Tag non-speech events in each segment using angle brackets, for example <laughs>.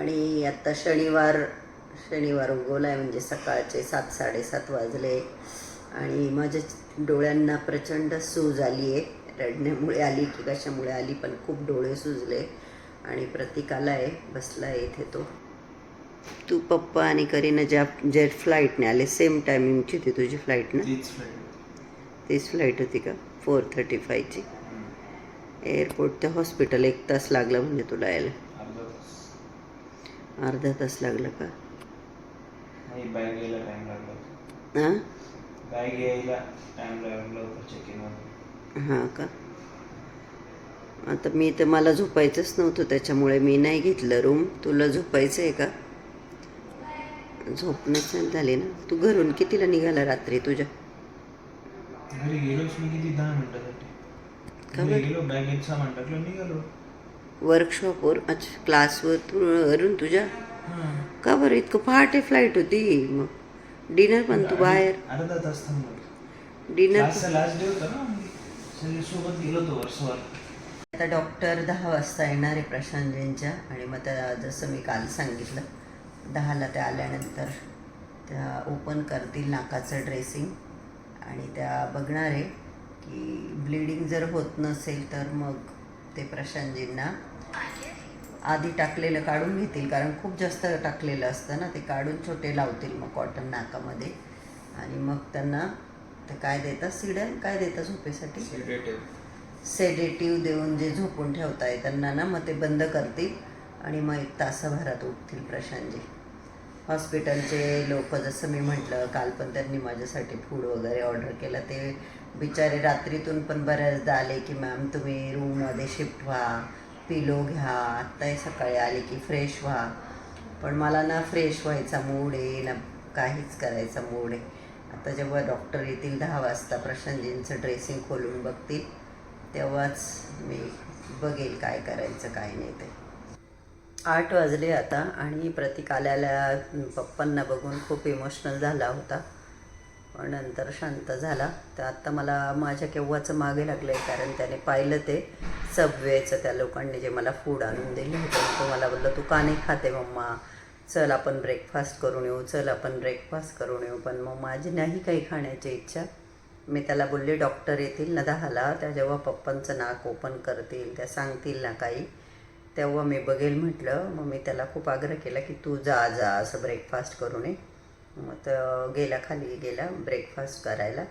आणि आत्ता शनिवार शनिवार उगवला आहे म्हणजे सकाळचे सात साडेसात वाजले. आणि माझ्या डोळ्यांना प्रचंड सूज आली आहे. रडण्यामुळे आली की कशामुळे आली पण खूप डोळे सुजले आणि प्रतीक आला आहे बसला आहे इथे तो. तू पप्पा आणि करीना ज्या जेट फ्लाईटने आले सेम टायमिंगची होती तुझी फ्लाईट ना? तीच फ्लाईट होती का? फोर थर्टी फायची एअरपोर्ट ते हॉस्पिटल एक तास लागला म्हणजे तुला यायला. अर्धा तास लागला का? नाही बॅग. हां बॅग हां का? आता मी तर मला झोपायचंच नव्हतं त्याच्यामुळे मी नाही घेतलं रूम तुला झोपायचं आहे का? झोप नसेल झाली ना? तू घरून कितीला निघाला रात्री तुझ्या? घरी गेलोच मी किती? दहा मिनिटासाठी. का बरं? गेलो टाकलं निघालो. वर्कशॉपवर अच्छा क्लासवर तू वरून तुझ्या? का बरं? इतकं पहाटे फ्लाईट होती. मग डिनर पण तू बाहेर. अर्धा तास थांबलो. डिनर क्लासचा लास्ट डे होता ना? आम्ही सगळे सोबत गेलो होतो वर्षभर. आता डॉक्टर दहा वाजता येणार आहे प्रशांतजींच्या. आणि मग त्या जसं मी काल सांगितलं दहाला त्या आल्यानंतर त्या ओपन करतील नाकाचं ड्रेसिंग आणि त्या बघणार आहे की ब्लिडिंग जर होत नसेल तर मग ते प्रशांतजींना आधी टाकलेलं काढून घेतील कारण खूप जास्त टाकलेलं असतं ना ते काढून छोटे लावतील मग कॉटन नाकामध्ये. आणि मग त्यांना ते काय देतात? सिडन? काय देतात झोपेसाठी? सेडेटिव्ह देऊन जे झोपून ठेवताय त्यांना ना मग ते बंद करतील आणि मग एक तासाभरात उठतील प्रशांतजी. हॉस्पिटलचे लोक जसं मी म्हटलं काल पण त्यांनी माझ्यासाठी फूड वगैरे ऑर्डर केलं. ते बिचारे रात्रीतून पण बऱ्याचदा आले की मॅम तुम्ही रूममध्ये शिफ्ट व्हा. पिलो घ्या आत्ताही सकाळी आले की फ्रेश व्हा. पण मला ना फ्रेश व्हायचा मूड आहे ना काहीच करायचा मूड आहे. आता जेव्हा डॉक्टर येतील दहा वाजता प्रशांतजींचं ड्रेसिंग खोलून बघतील तेव्हाच मी बघेल काय करायचं काय नाही ते. आठ वाजले आता आणि प्रतीक आल्याला पप्पांना बघून खूप इमोशनल झाला होता. पण नंतर शांत झाला. तर आत्ता मला माझ्या केव्हाचं मागे लागलं आहे कारण त्याने पाहिलं ते. सबवेचं त्या लोकांनी जे मला फूड आणून दिलं होतं तो मला बोललं तू का नाही खाते मम्मा? चल आपण ब्रेकफास्ट करून येऊ चल आपण ब्रेकफास्ट करून येऊ. पण मग माझी नाही काही खाण्याची इच्छा. मी त्याला बोलले डॉक्टर येतील ना दहाला त्या जेव्हा पप्पांचं नाक ओपन करतील त्या सांगतील ना काही. तेव्हा मी बघेल म्हटलं मग मी त्याला खूप आग्रह केला की तू जा जा असं ब्रेकफास्ट करून ये. मग तर गेला खाली गेला ब्रेकफास्ट करायला.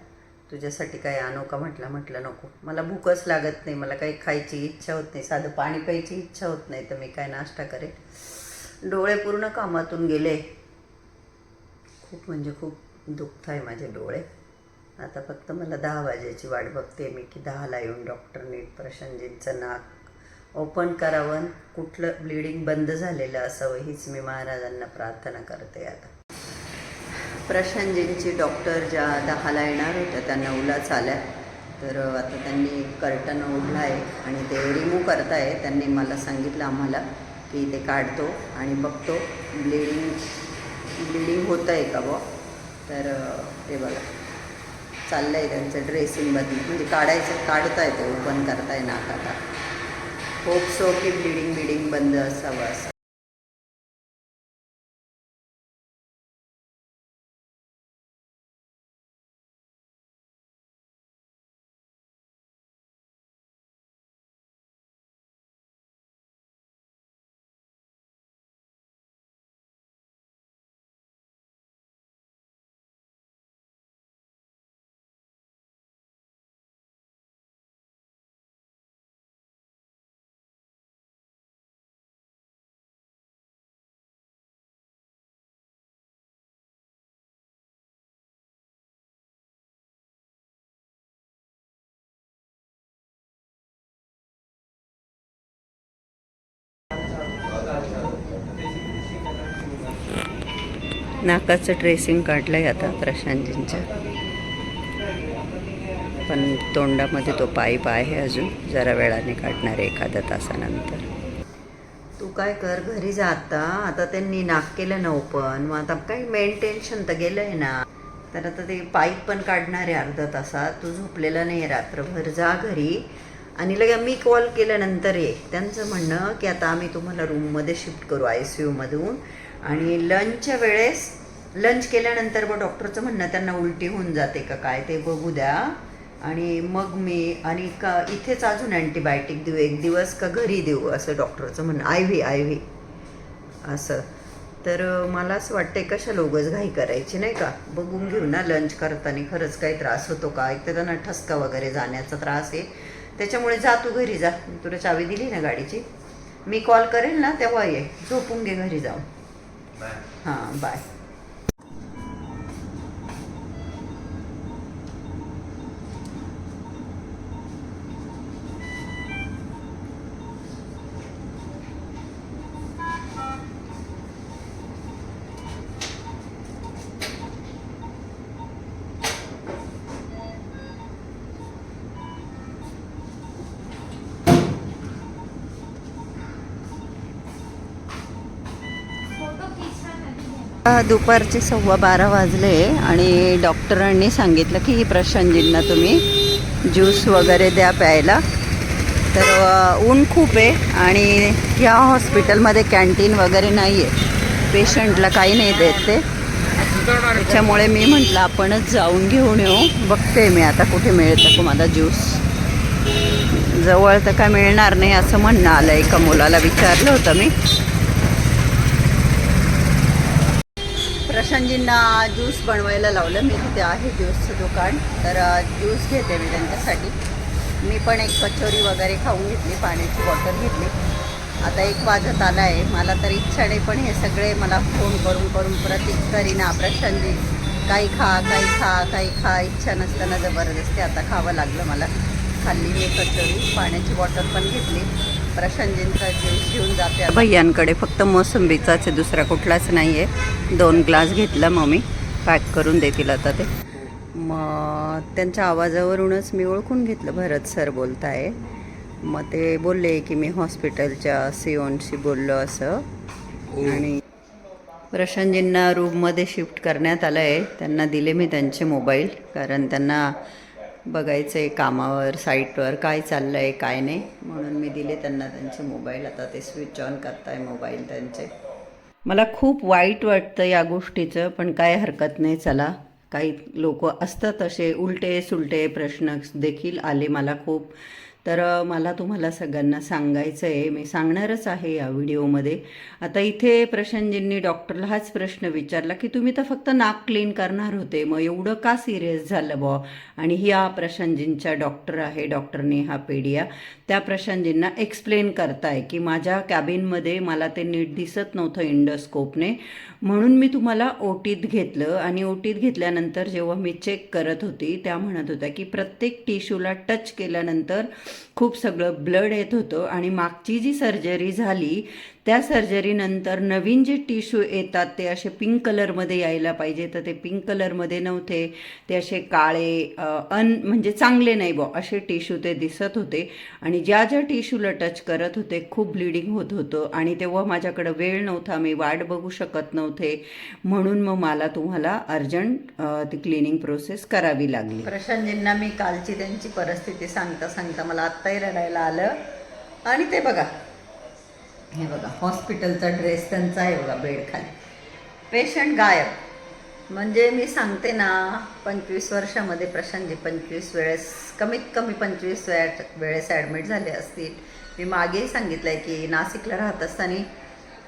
तुझ्यासाठी काय आणू का म्हटलं म्हटलं नको. मला भूकच लागत नाही मला काही खायची इच्छा होत नाही. साधं पाणी प्यायची इच्छा होत नाही तर मी काय नाश्ता करेन? डोळे पूर्ण कामातून गेले. खूप म्हणजे खूप दुखत आहे माझे डोळे. आता फक्त मला दहा वाजायची वाट बघते मी की दहाला येऊन डॉक्टर नीट प्रशांतजींचं नाक ओपन करावं. कुठलं ब्लिडिंग बंद झालेलं असावं हीच मी महाराजांना प्रार्थना करते आता. प्रशांतजींची डॉक्टर ज्या दहाला येणार होत्या त्या नऊलाच आल्या तर आता त्यांनी कर्टन ओढला आहे आणि ते रिमूव्ह करताय. त्यांनी मला सांगितलं आम्हाला की ते काढतो आणि बघतो. ब्लिडिंग ब्लिडिंग होतं आहे का बुवा? तर ते बघा. चाललं आहे त्यांचं ड्रेसिंग बदल म्हणजे काढायचं काढताय ते ओपन करताय नाक होप सो की ब्लिडिंग बिडिंग बंद असावं असं. नाकाचं ड्रेसिंग काढलं आहे आता प्रशांतजींच्या पण तोंडामध्ये तो पाईप आहे अजून. जरा वेळाने काढणार आहे एखाद्या तासानंतर. तू काय कर घरी जा आता. आता त्यांनी नाक केलं ना ओपन मग आता काही मेंटेन्शन तर गेलं आहे ना. तर आता ते पाईप पण काढणार आहे अर्धा तासात. तू झोपलेला नाही रात्रभर. जा घरी. आणि लगे मी कॉल केल्यानंतर ये. त्यांचं म्हणणं की आता आम्ही तुम्हाला रूममध्ये शिफ्ट करू आय सी यूमधून आणि लंचच्या वेळेस लंच केल्यानंतर मग डॉक्टरचं म्हणणं त्यांना उलटी होऊन जाते का काय ते बघू द्या. आणि मग मी आणि का इथेच अजून अँटीबायोटिक देऊ एक दिवस का घरी देऊ असं डॉक्टरचं म्हणणं आय व्ही आय व्ही. असं. तर मला असं वाटतंय कशा लोगच घाई करायची नाही का? बघून घेऊ ना लंच करताना खरंच काही त्रास होतो का? एक तर त्यांना ठसका वगैरे जाण्याचा त्रास आहे. त्याच्यामुळे जा तू घरी जा. तुला चावी दिली ना गाडीची. मी कॉल करेल ना तेव्हा ये. झोपून घे घरी जाऊन. हां बाय दुपारचे सव्वा बारा वाजले आणि डॉक्टरांनी सांगितलं की प्रशांतजींना तुम्ही ज्यूस वगैरे द्या प्यायला. तर ऊन खूप आहे आणि या हॉस्पिटलमध्ये कॅन्टीन वगैरे नाही आहे पेशंटला काही नाही देत ते. त्याच्यामुळे मी म्हटलं आपणच जाऊन घेऊन येऊ. बघते मी आता कुठे मिळतं का मला ज्यूस. जवळ तर काय मिळणार नाही असं म्हणणं आलं. एका मुलाला विचारलं होतं मी. प्रशांतजींना ज्यूस बनवायला लावलं. मी तिथे आहे ज्यूसचं दुकान. तर ज्यूस घेते मी त्यांच्यासाठी. मी पण एक कचोरी वगैरे खाऊन घेतली पाण्याची बॉटल घेतली. आता एक वाजत आला आहे मला तर इच्छा नाही पण हे सगळे मला फोन करून करून प्रतीक करीना प्रशांतजी काही खा काही खा काही खा. इच्छा नसताना जबरदस्ती आता खावं लागलं मला. खाल्ली मी कचोरी पाण्याची बॉटल पण घेतली. प्रशांतजींचा ज्यूस घेऊन जाते भैयांकडे फक्त मोसंबीचाच आहे दुसरा कुठलाच नाही आहे दोन ग्लास घेतला मग मी पॅक करून देतील आता ते. मग त्यांच्या आवाजावरूनच मी ओळखून घेतलं भरत सर बोलत आहे मग ते बोलले की मी हॉस्पिटलच्या सीओनशी बोललो असं. आणि प्रशांतजींना रूममध्ये शिफ्ट करण्यात आलं आहे त्यांना दिले मी त्यांचे मोबाईल कारण त्यांना बघायचं आहे कामावर साईटवर काय चाललं आहे काय नाही. म्हणून मी दिले त्यांना त्यांचे मोबाईल. आता ते स्विच ऑन करताय मोबाईल त्यांचे. मला खूप वाईट वाटतं या गोष्टीचं पण काय हरकत नाही. चला काही लोक असतात असे उलटे सुलटे प्रश्न देखील आले मला खूप. तर मला तुम्हाला सगळ्यांना सांगायचं आहे मी सांगणारच आहे या व्हिडिओमध्ये. आता इथे प्रशांतजींनी डॉक्टरला हाच प्रश्न विचारला की तुम्ही तर फक्त नाक क्लीन करणार होते मग एवढं का सिरियस झालं बॉ आणि ह्या प्रशांतजींच्या डॉक्टर आहे डॉक्टर नेहा पेडिया. त्या प्रशांतजींना एक्सप्लेन करताय की माझ्या कॅबिनमध्ये मला ते नीट दिसत नव्हतं इंडोस्कोपने म्हणून मी तुम्हाला ओटीत घेतलं आणि ओटीत घेतल्यानंतर जेव्हा मी चेक करत होती त्या म्हणत होत्या की प्रत्येक टिश्यूला टच केल्यानंतर खूप सगळं ब्लड येत होतं आणि मागची जी सर्जरी झाली त्या सर्जरीनंतर नवीन जे टिश्यू येतात ते असे पिंक कलरमध्ये यायला पाहिजे. तर ते पिंक कलरमध्ये नव्हते. ते असे काळे अन म्हणजे चांगले नाही बॉ असे टिश्यू ते दिसत होते. आणि ज्या ज्या टिश्यूला टच करत होते खूप ब्लिडिंग होत होतं. आणि तेव्हा माझ्याकडं वेळ नव्हता मी वाट बघू शकत नव्हते. म्हणून मग मला तुम्हाला अर्जंट ती क्लिनिंग प्रोसेस करावी लागली. प्रशांतजींना मी कालची त्यांची परिस्थिती सांगता सांगता मला आत्ताही रडायला आलं. आणि ते बघा हे बघा हॉस्पिटलचा ड्रेस त्यांचा आहे बघा बेड खाली. पेशंट गायब. म्हणजे मी सांगते ना पंचवीस वर्षामध्ये प्रशांतजी पंचवीस वेळेस कमीत कमी पंचवीस वेळ वेळेस ॲडमिट झाले असतील. मी मागेही सांगितलं आहे की नाशिकला राहत असताना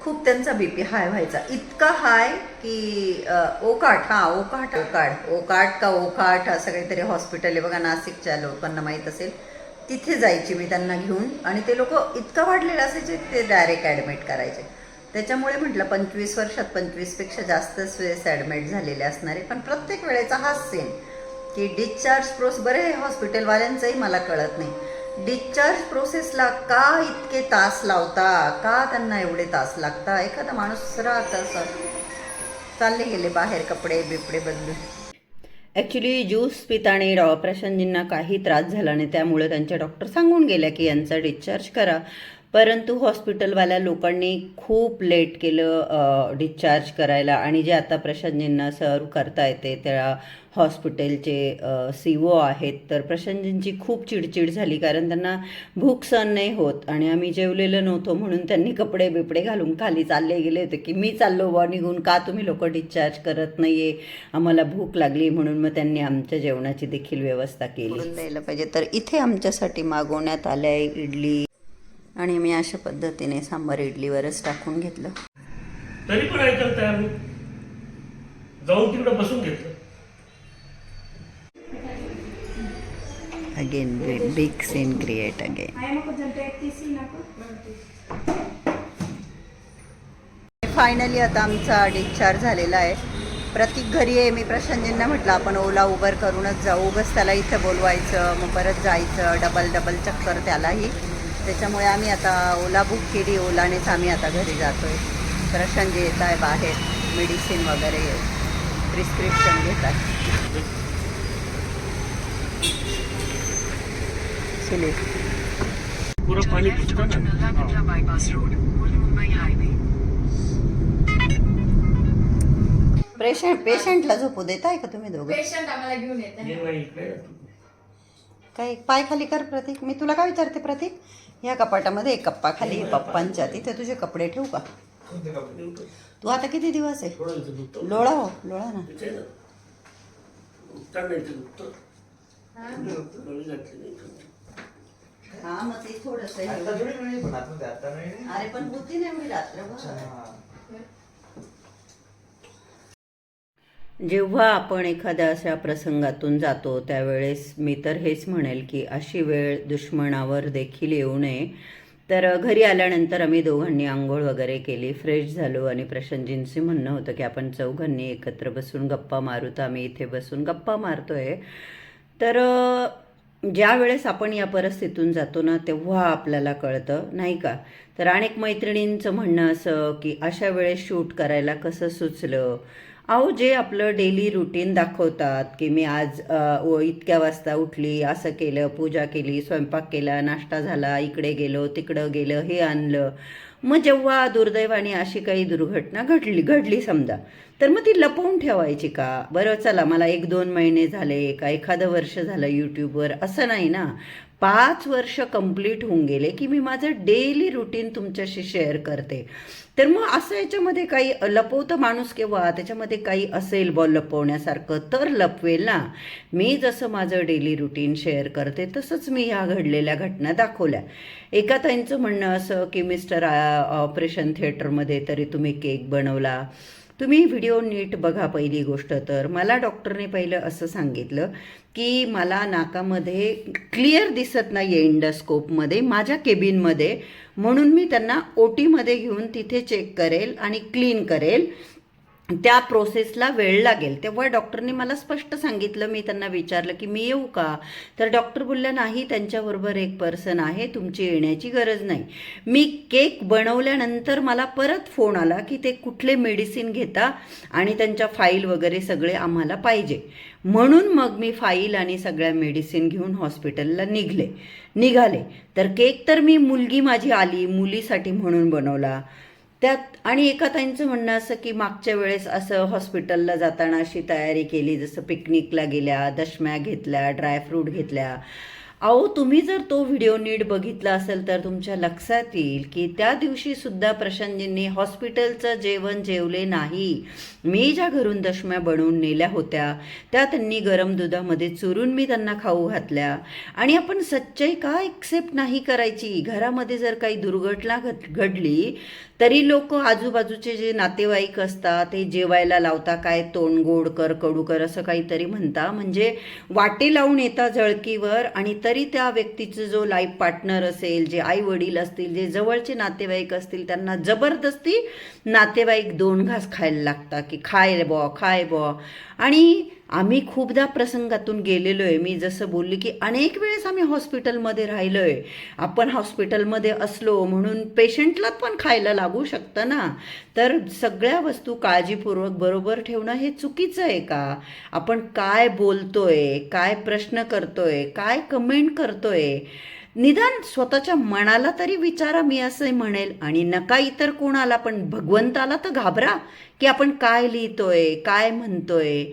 खूप त्यांचा बी पी हाय व्हायचा. इतका हाय की ओकाठ हां ओकाठ ओकाठ ओकाठ का ओकाठ असं काहीतरी हॉस्पिटल आहे बघा नाशिकच्या लोकांना माहीत असेल. तिथे जायची मी त्यांना घेऊन. आणि ते लोक इतका वाढलेलं असायचे ते डायरेक्ट ॲडमिट करायचे. त्याच्यामुळे म्हटलं पंचवीस वर्षात पंचवीसपेक्षा जास्तच वेळेस ॲडमिट झालेले असणारे. पण प्रत्येक वेळेचा हाच सेम की डिस्चार्ज प्रोस बरे हॉस्पिटलवाल्यांचंही मला कळत नाही. डिस्चार्ज प्रोसेसला का इतके तास लावता? का त्यांना एवढे तास लागता? एखादा माणूस राहत असं. चालले गेले बाहेर कपडे बिपडे बदलून. ॲक्च्युली ज्यूस पिताने डॉ. प्रशांतजींना काही त्रास झाला नाही त्यामुळे त्यांच्या डॉक्टर सांगून गेल्या की यांचा डिस्चार्ज करा. परंतु हॉस्पिटलवाल्या लोकांनी खूप लेट केलं डिस्चार्ज करायला. आणि जे आता प्रशांतजींना सर्व करता येते त्या हॉस्पिटलचे सी ओ आहेत तर प्रशांतजींची खूप चिडचिड झाली कारण त्यांना भूक सहन नाही होत आणि आम्ही जेवलेलं नव्हतो म्हणून त्यांनी कपडे बिपडे घालून खाली चालले गेले होते की मी चाललो बा निघून का तुम्ही लोक डिस्चार्ज करत नाही आहे आम्हाला भूक लागली म्हणून मग त्यांनी आमच्या जेवणाची देखील व्यवस्था केली. द्यायला पाहिजे. तर इथे आमच्यासाठी मागवण्यात आल्या आहे इडली आणि मी अशा पद्धतीने सांबार इडलीवरच टाकून घेतलं. तरी पण ऐकायला तयार जाऊन तिकडे बसून घेतलं. Again big scene create again finally आता आमचा डिस्चार्ज झालेला आहे. प्रतीक घरी आहे. मी प्रशांतजींना म्हटलं आपण ओला उबर करूनच जाऊ. उगच त्याला इथं बोलवायचं मग परत जायचं. डबल डबल चक्कर त्यालाही. त्याच्यामुळे आम्ही आता ओला बुक केली. ओलानेच आम्ही आता घरी जातो आहे प्रशांतजी येत आहे बाहेर. मेडिसिन वगैरे प्रिस्क्रिप्शन घेत आहे सुनील पुरं पाणी ना? पेशंट पेशंटला झोपू देत आहे का तुम्ही दोघं? पेशंट आम्हाला घेऊन येते ये बाई इकडे ये. काय पाय खाली कर प्रतीक. मी तुला काय विचारते प्रतीक? या कपाटामध्ये एक कप्पा खाली पप्पांच्या. तिथे तुझे कपडे ठेवू का? तू आता किती दिवस आहे. लोळा हो लोळा ना. हा मग ते थोडस आता थोडी वेळ पण आता नाही. अरे पण होती नाही मी रात्रभर जेव्हा आपण एखाद्या अशा प्रसंगातून जातो त्यावेळेस मी तर हेच म्हणेल की अशी वेळ दुश्मनावर देखील येऊ नये. तर घरी आल्यानंतर आम्ही दोघांनी आंघोळ वगैरे केली फ्रेश झालो आणि प्रशांतजींचं म्हणणं होतं की आपण चौघांनी एकत्र बसून गप्पा मारू तर आम्ही इथे बसून गप्पा मारतोय. तर अ, ज्या वेळेस आपण या परिस्थितीतून जातो ना तेव्हा आपल्याला कळतं नाही का? तर अनेक मैत्रिणींचं म्हणणं असं की अशा वेळेस शूट करायला कसं सुचलं? अहो जे आपलं डेली रुटीन दाखवतात की मी आज व इतक्या वाजता उठली असं केलं पूजा केली स्वयंपाक केला नाश्ता झाला इकडे गेलो तिकडं गेलं हे आणलं. मग जेव्हा दुर्दैवाने अशी काही दुर्घटना घडली घडली समजा तर मग ती लपवून ठेवायची का? बरं चला मला एक दोन महिने झाले का? एखादं वर्ष झालं यूट्यूबवर असं नाही ना. पाच वर्ष कंप्लीट होऊन गेले की मी माझं डेली रुटीन तुमच्याशी शेअर करते. तर मग असं याच्यामध्ये काही लपवतं माणूस केव्हा? त्याच्यामध्ये काही असेल बॉ लपवण्यासारखं तर लपवेल ना. मी जसं माझं डेली रुटीन शेअर करते तसंच मी ह्या घडलेल्या घटना दाखवल्या. एका ताईंचं म्हणणं असं की मिस्टर ऑपरेशन थिएटरमध्ये तरी तुम्ही केक बनवला. तुम्ही व्हिडिओ नीट बघा पहिली गोष्ट तर. मला डॉक्टरने पहिलं असं सांगितलं की मला नाकामध्ये क्लिअर दिसत नाही आहे इंडस्कोपमध्ये माझ्या केबिनमध्ये. म्हणून मी त्यांना ओ टीमध्ये घेऊन तिथे चेक करेल आणि क्लीन करेल. त्या प्रोसेसला वेळ लागेल. तेव्हा डॉक्टरने मला स्पष्ट सांगितलं मी त्यांना विचारलं की मी येऊ का? तर डॉक्टर बोलल्या नाही त्यांच्याबरोबर एक पर्सन आहे तुमची येण्याची गरज नाही. मी केक बनवल्यानंतर मला परत फोन आला की ते कुठले मेडिसिन घेता आणि त्यांच्या फाईल वगैरे सगळे आम्हाला पाहिजे. म्हणून मग मी फाईल आणि सगळ्या मेडिसिन घेऊन हॉस्पिटलला निघले. निघाले. तर केक तर मी मुलगी माझी आली मुलीसाठी म्हणून बनवला. त्यात आणि एका ताईंचं म्हणणं असं की मागच्या वेळेस असं हॉस्पिटलला जाताना अशी तयारी केली जसं पिकनिकला गेल्या दशम्या घेतल्या ड्रायफ्रूट घेतल्या. अहो तुम्ही जर तो व्हिडिओ नीट बघितला असेल तर तुमच्या लक्षात येईल की त्या दिवशी सुद्धा प्रशांतजींनी हॉस्पिटलचं जेवण जेवले नाही. मी ज्या घरून दशम्या बनवून नेल्या होत्या त्या त्यांनी गरम दुधामध्ये चुरून मी त्यांना खाऊ घातल्या. आणि आपण सच्चाई का एक्सेप्ट नाही करायची? घरामध्ये जर काही दुर्घटना घट घडली तरी लोक आजूबाजूचे जे नातेवाईक असतात ते जेवायला लावता काय तोंड गोड कर कडू कर असं काहीतरी म्हणता. म्हणजे वाटे लावून येता जळकीवर आणि तरी त्या व्यक्तीचं जो लाईफ पार्टनर असेल जे आई वडील असतील जे जवळचे नातेवाईक असतील त्यांना जबरदस्ती नातेवाईक दोन घास खायला लागतात की खाय बॉ खाय बॉ. आणि आम्ही खूपदा प्रसंगातून गेलेलो आहे मी जसं बोलली की अनेक वेळेस आम्ही हॉस्पिटलमध्ये राहिलो आहे आपण हॉस्पिटलमध्ये असलो म्हणून पेशंटला पण खायला लागू शकतं ना? तर सगळ्या वस्तू काळजीपूर्वक बरोबर ठेवणं हे चुकीचं आहे का? आपण काय बोलतोय काय प्रश्न करतोय काय कमेंट करतोय? निदान स्वतःच्या मनाला तरी विचारा मी असं म्हणेल. आणि नका इतर कोणाला पण भगवंताला तर घाबरा की आपण काय लिहितोय काय म्हणतोय.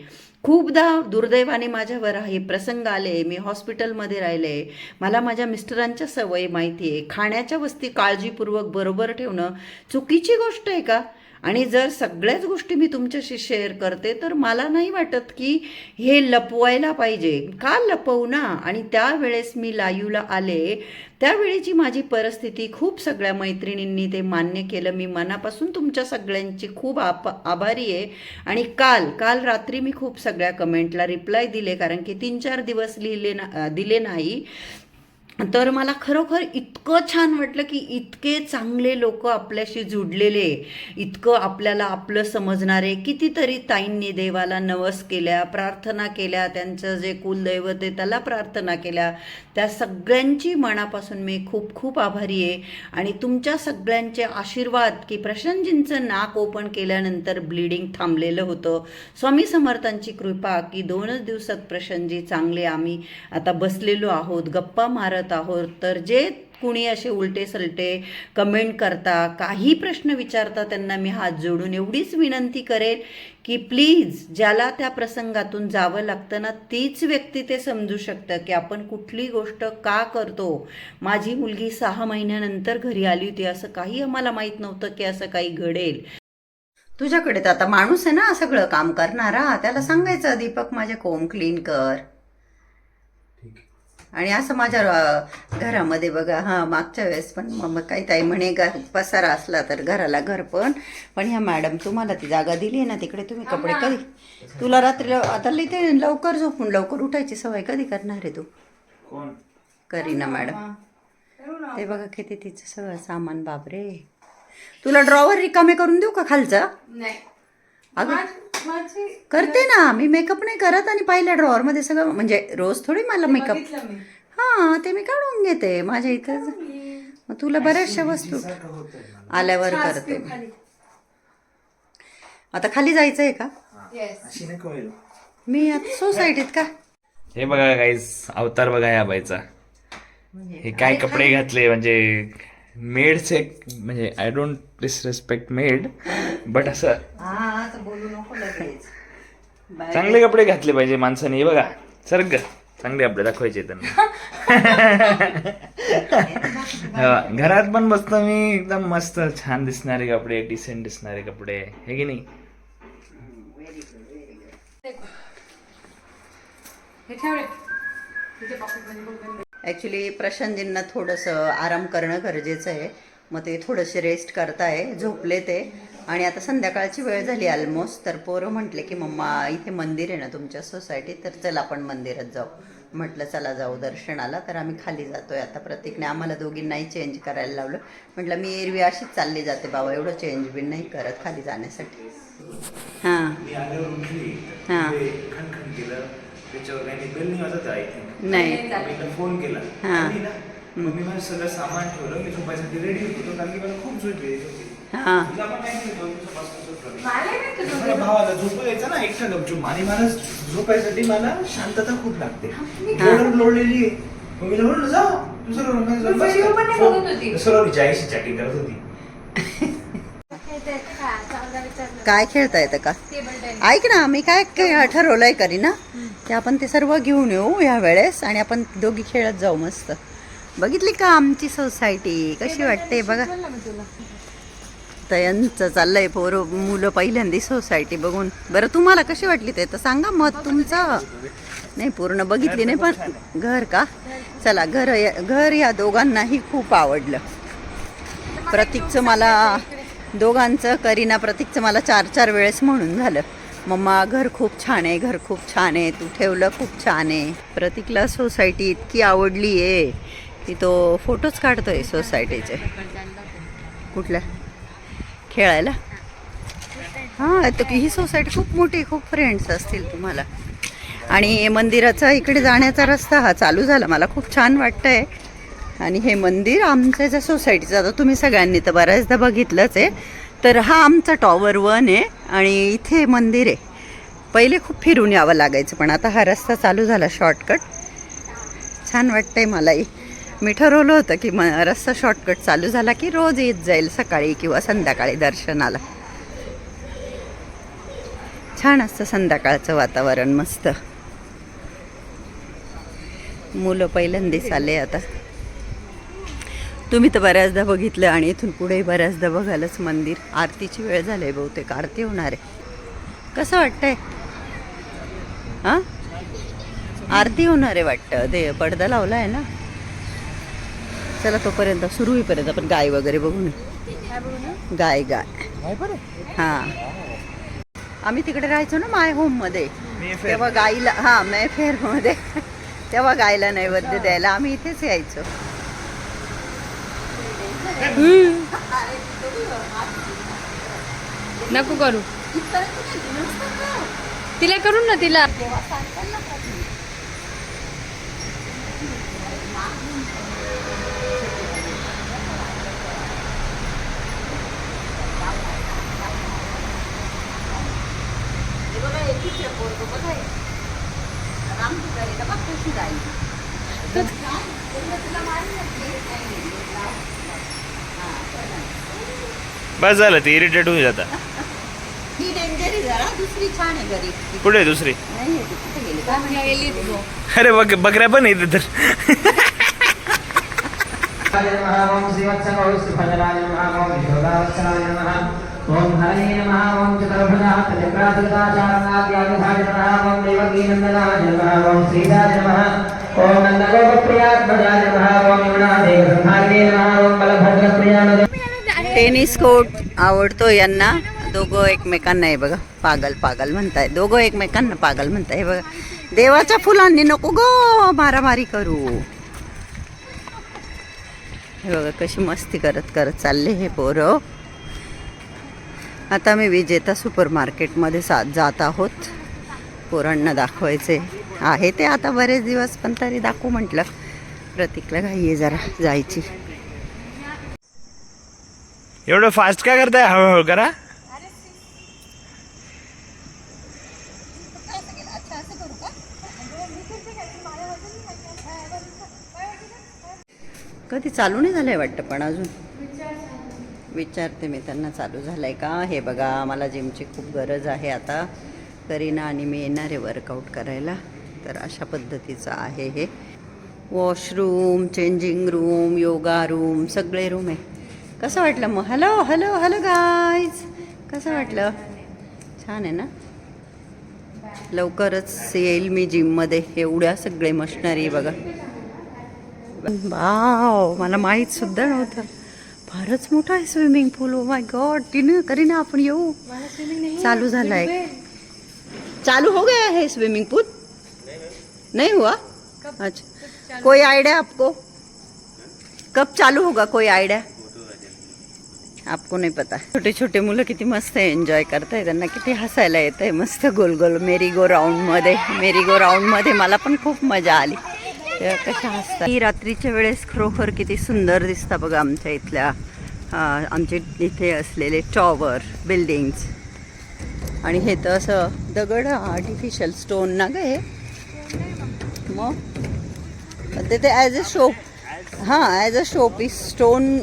खूपदा दुर्दैवाने माझ्यावर हे प्रसंग आले मी हॉस्पिटलमध्ये राहिले. मला माझ्या मिस्टरांच्या सवयी माहिती आहे खाण्याच्या वस्ती काळजीपूर्वक बरोबर ठेवणं चुकीची गोष्ट आहे का? आणि जर सगळ्याच गोष्टी मी तुमच्याशी शेअर करते तर मला नाही वाटत की हे लपवायला पाहिजे. का लपवू ना आणि त्यावेळेस मी लायूला आले त्यावेळेची माझी परिस्थिती खूप सगळ्या मैत्रिणींनी ते मान्य केलं. मी मनापासून तुमच्या सगळ्यांची खूप आप आभारी आहे. आणि काल काल रात्री मी खूप सगळ्या कमेंटला रिप्लाय दिले कारण की तीन चार दिवस लिहिले ना दिले नाही. तर मला खरोखर इतकं छान वाटलं की इतके चांगले लोक आपल्याशी जुडलेले इतकं आपल्याला आपलं समजणारे कितीतरी ताईंनी देवाला नवस केल्या प्रार्थना केल्या त्यांचं जे कुलदैवत आहे त्याला प्रार्थना केल्या. त्या सगळ्यांची मनापासून मी खूप खूप आभारी आहे. आणि तुमच्या सगळ्यांचे आशीर्वाद की प्रशांतजींचं नाक ओपन केल्यानंतर ब्लिडिंग थांबलेलं होतं. स्वामी समर्थांची कृपा की दोनच दिवसात प्रशांतजी चांगले आम्ही आता बसलेलो आहोत गप्पा मारत आहोत. तर जे कुणी असे उलटे सलटे कमेंट करता काही प्रश्न विचारता त्यांना मी हात जोडून एवढीच विनंती करेल की प्लीज ज्याला त्या प्रसंगातून जावं लागतं ना तीच व्यक्ती ते समजू शकतं की आपण कुठली गोष्ट का करतो. माझी मुलगी सहा महिन्यानंतर घरी आली होती असं काही आम्हाला माहीत नव्हतं की असं काही घडेल. तुझ्याकडे तर आता माणूस आहे ना सगळं काम करणारा. त्याला सांगायचं दीपक माझे कोम क्लीन कर. आणि असं माझ्या घरामध्ये बघा हां मागच्या वेळेस पण मग मग काही ताई म्हणे घर पसारा असला तर घराला घर पण. पण ह्या मॅडम तुम्हाला ती जागा दिली आहे ना तिकडे तुम्ही कपडे कधी? तुला रात्री लव- आता लई ते लवकर झोपून लवकर उठायची सवय कधी करणार आहे तू? कोण? करीना मॅडम. ते बघा किती तिचं सगळं सामान बापरे. तुला ड्रॉवर रिकामे करून देऊ का खालचा? नाही. अगं करते ना. मी मेकअप नाही करत आणि पहिल्या ड्रॉवर मध्ये सगळं म्हणजे रोज थोडी मला मेकअप हा ते मी काढून घेते. माझ्या इथं मग तुला बऱ्याचशा वस्तू आल्यावर करते. आता खाली जायचं आहे का मी आता सोसायटीत का? हे बघा गाईज अवतार बघा या बाईचा. हे काय कपडे घातले म्हणजे मेडचे म्हणजे I don't disrespect maid but असं हा तर बोलू नको लगेच. बाय. चांगले कपडे घातले पाहिजे माणसाने हे बघा सर्ग. चांगले कपडे दाखवायचे त्यांना. <laughs> हा, घरात पण बसतो मी एकदम मस्त छान दिसणारे कपडे डिसेंट दिसणारे कपडे हे की नाही? हे ठेव ॲक्च्युली प्रशांतजींना थोडंसं आराम करणं गरजेचं आहे. मग ते थोडंसे रेस्ट करताय झोपले ते. आणि आता संध्याकाळची वेळ झाली ऑलमोस्ट तर पोरं म्हटले की मम्मा इथे मंदिर आहे ना तुमच्या सोसायटीत तर चल आपण मंदिरात जाऊ. म्हटलं चला जाऊ दर्शनाला. तर आम्ही खाली जातोय. आता प्रतीकने आम्हाला दोघींनाही चेंज करायला लावलं. म्हटलं मी एरवी अशीच चालली जाते बाबा एवढं चेंज बी नाही करत खाली जाण्यासाठी. हां. हां. त्याच्यावर काही बेल नाही वाजत आय थिंक नाही. मी फोन केला. हां. आली ना मग मी माझं सगळं सामान ठेवलं मी झोपायसाठी रेडी होतो कारण की मला खूप झोप येत होती. हां. तुला पण माहिती आहे, दोन दिवसापासून झोप लागली. मला नाही तुझं मला भावाला झोपू यायचं ना एकटा गपचूप. आणि मला झोपायसाठी मला शांतता खूप लागते. एवढं लोळलेली आहे. मग मी म्हणलं जा दुसरं room मध्ये जाऊन तू बस. video कर. पण नाही फोन- बघत होती. दुसरं room ची आईशी चॅटिंग करत होती. <laughs> काय खेळता येतं का? टेबल टेनिस ऐक ना मी काय काय ठरवलंय करी ते की आपण ते सर्व घेऊन येऊ ह्या वेळेस आणि आपण दोघी खेळत जाऊ मस्त. बघितली का आमची सोसायटी? कशी वाटते? बघा. बोल ना तयांचं चाललंय पोरं मुलं पहिल्यांदा सोसायटी बघून. बरं तुम्हाला कशी वाटली ते? तर सांगा मत तुमचं. नाही पूर्ण बघितली नाही पण घर का? चला घर घर या दोघांनाही खूप आवडलं. प्रतीकचं मला दोघांचं करीना प्रतीकचं मला चार चार वेळेस म्हणून झालं. मम्मा घर खूप छान आहे घर खूप छान आहे तू ठेवलं खूप छान आहे. प्रतीकला सोसायटी इतकी आवडली आहे की तो फोटोच काढतोय सोसायटीचे कुठल्या? खेळायला? हां तर ही सोसायटी खूप मोठी खूप फ्रेंड्स असतील तुम्हाला. आणि मंदिराचा इकडे जाण्याचा रस्ता हा चालू झाला. मला खूप छान वाटतंय. आणि हे मंदिर आमच्या ज्या सोसायटीचं आता तुम्ही सगळ्यांनी तर बऱ्याचदा बघितलंच आहे. तर हा आमचा टॉवर वन आहे आणि इथे मंदिर आहे. पहिले खूप फिरून यावं लागायचं पण आता हा रस्ता चालू झाला शॉर्टकट छान वाटतंय मलाही. मी ठरवलं होतं की म रस्ता शॉर्टकट चालू झाला की रोज येत जाईल सकाळी किंवा संध्याकाळी दर्शनाला. छान असतं संध्याकाळचं वातावरण मस्त. मुलं पहिल्यांदाच आले आता. तुम्ही तर बऱ्याचदा बघितलं आणि इथून पुढे बऱ्याचदा बघालच मंदिर. आरतीची वेळ झाली आहे बहुतेक. आरती होणार आहे. कसं वाटतंय? हां? आरती होणार आहे वाटतं. ते पडदा लावला आहे ना. चला तोपर्यंत सुरू होईपर्यंत आपण गाय वगैरे बघू ना गाय गाय. हां. आम्ही तिकडे राहायचो ना माय होममध्ये. तेव्हा गाईला हां मे फेअरमध्ये तेव्हा गायला नैवेद्य द्यायला आम्ही इथेच यायचो. नको करू। तिला करू ना तिला. बस झालं ते इरिटेट ही डेंजर आहे जरा दुसरी छान आहे घरी. कुठे आहे दुसरी? नाही आहे ती कुठे गेली? काय? गेली अरे बघ बकऱ्या पण येते तर ओम श्रीवत्संगो श्रीफलराय नमः ओम विश्वदावत्सराय नमः ओम हरये नमः ओम चतुर्भुजाः नमः ओम देवकीनन्दनाय नमः ओम श्रीदाय नमः ओम नन्दगोपप्रियात्मजाय नमः ओम यमुनादेवसंहारिणे नमः ओम टेनिस कोर्ट आवडतो यांना. दोघं एकमेकांना आहे बघा पागल पागल म्हणताय. दोघं एकमेकांना पागल म्हणताय. हे बघा देवाच्या फुलांनी नको ग मारामारी करू. हे बघा कशी मस्ती करत करत चालले हे पोरं. आता मी विजेता सुपर मार्केटमध्ये सा जात आहोत. पोरांना दाखवायचे आहे ते आता बरेच दिवस पण तरी दाखवू म्हटलं. प्रतीकला घाई आहे जरा जायची. एवढं फास्ट का करताय? हळूहळू करा. कधी चालू नाही झालंय वाटतं पण अजून? विचारते मी त्यांना चालू झालंय का? हे बघा मला जिमची खूप गरज आहे आता. करीना आणि मी येणार आहे वर्कआउट करायला. तर अशा पद्धतीचं आहे हे. Washroom changing room yoga room सगळे रूम आहे. कसं वाटलं मग? हॅलो हॅलो हॅलो गाईज कसं वाटलं? छान आहे ना? लवकरच येईल मी जिममध्ये एवढ्या सगळे मशनरी बघा. वाव मला माहीत सुद्धा नव्हतं. फारच मोठा आहे swimming pool oh my God तिने करी ना आपण येऊ. चालू झालाय. चालू हो गया है स्विमिंग पूल नहीं हुआ? अच्छा. कोई आइडिया आपको? कब चालू होगा कोई आइडिया आपको नाही पता। छोटे छोटे मुलं किती मस्त एन्जॉय करताय त्यांना किती हसायला येत आहे मस्त गोल गोल मेरी गो राऊंडमध्ये मेरी गो राऊंडमध्ये मला पण खूप मजा आली. कशा हसतात. ही रात्रीच्या वेळेस खरोखर किती सुंदर दिसतं बघा आमच्या इथल्या आमचे इथे असलेले टॉवर बिल्डिंग्स आणि हे तर असं दगड आर्टिफिशियल स्टोन ना ग हे. मग? ते ते ॲज अ शो हां as a showpiece stone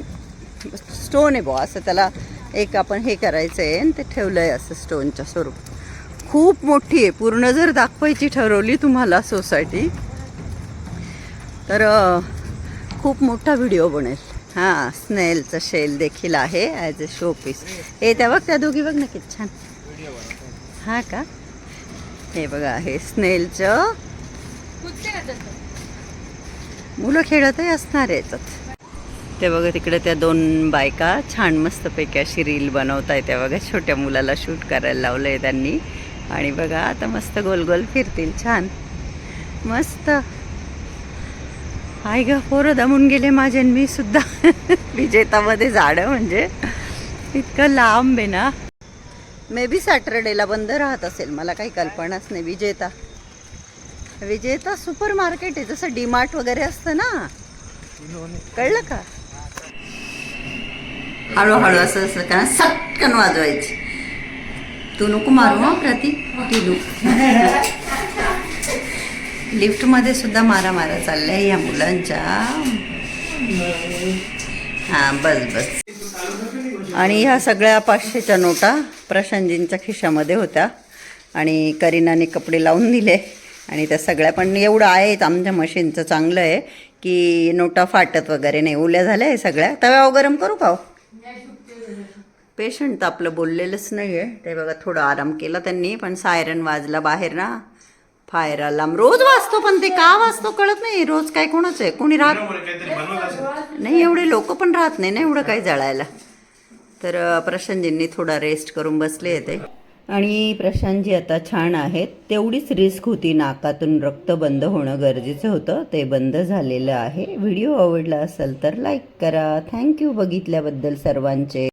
stone आहे बुवा. असं त्याला एक आपण हे करायचं आहे आणि ते ठेवलं आहे असं स्टोनच्या स्वरूप. खूप मोठी आहे. पूर्ण जर दाखवायची ठरवली तुम्हाला सोसायटी तर खूप मोठा व्हिडिओ बनेल. हां स्नेलचं शेल देखील आहे ॲज अ शो पीस हे त्या बघ त्या दोघी बघ ना किती छान. हां का? हे बघा हे स्नेलचं मुलं खेळतही असणार आहे याच्यात. ते बघा तिकडे त्या दोन बायका छान मस्तपैकी अशी रील बनवत आहे त्या बघा छोट्या मुलाला शूट करायला लावलं आहे त्यांनी. आणि बघा आता मस्त गोल गोल फिरतील छान. मस्त. आई ग पोरं दमून गेले माझे मी सुद्धा. <laughs> विजेतामध्ये झाडं म्हणजे. इतकं लांब आहे ना. मे बी सॅटरडेला बंद राहत असेल मला काही कल्पनाच नाही. विजेता. विजेता सुपर मार्केट आहे जसं डीमार्ट वगैरे असतं ना. कळलं का? हळूहळू असं असं का सटकन वाजवायची. तू नको मारू हा प्रती टिलू लिफ्टमध्ये सुद्धा मारा मारा चाललाय या मुलांच्या. हां बस बस. आणि ह्या सगळ्या पाचशेच्या नोटा प्रशांतजींच्या खिशामध्ये होत्या. आणि करीनाने कपडे लावून दिले. आणि त्या सगळ्या पण एवढं आहे आमच्या मशीनचं चांगलं आहे की नोटा फाटत वगैरे नाही. ओल्या झाल्या आहे सगळ्या. तव्यावर गरम करू का हो? पेशंट तर आपलं बोललेलंच नाही आहे ते बघा थोडं आराम केला त्यांनी पण सायरन वाजला बाहेर ना. फायर अलार्म रोज वाजतो पण ते का वाजतो कळत नाही. रोज काय कोणाचं आहे? कोणी राहत नाही एवढे लोक पण राहत नाही ना एवढं काही जळायला. तर प्रशांतजींनी थोडा रेस्ट करून बसले येते आणि प्रशांतजी आता छान आहेत. तेवढीच रिस्क होती नाकातून रक्त बंद होणं गरजेचं होतं. ते बंद झालेलं आहे. व्हिडिओ आवडला असेल तर लाईक करा. थँक्यू बघितल्याबद्दल सर्वांचे.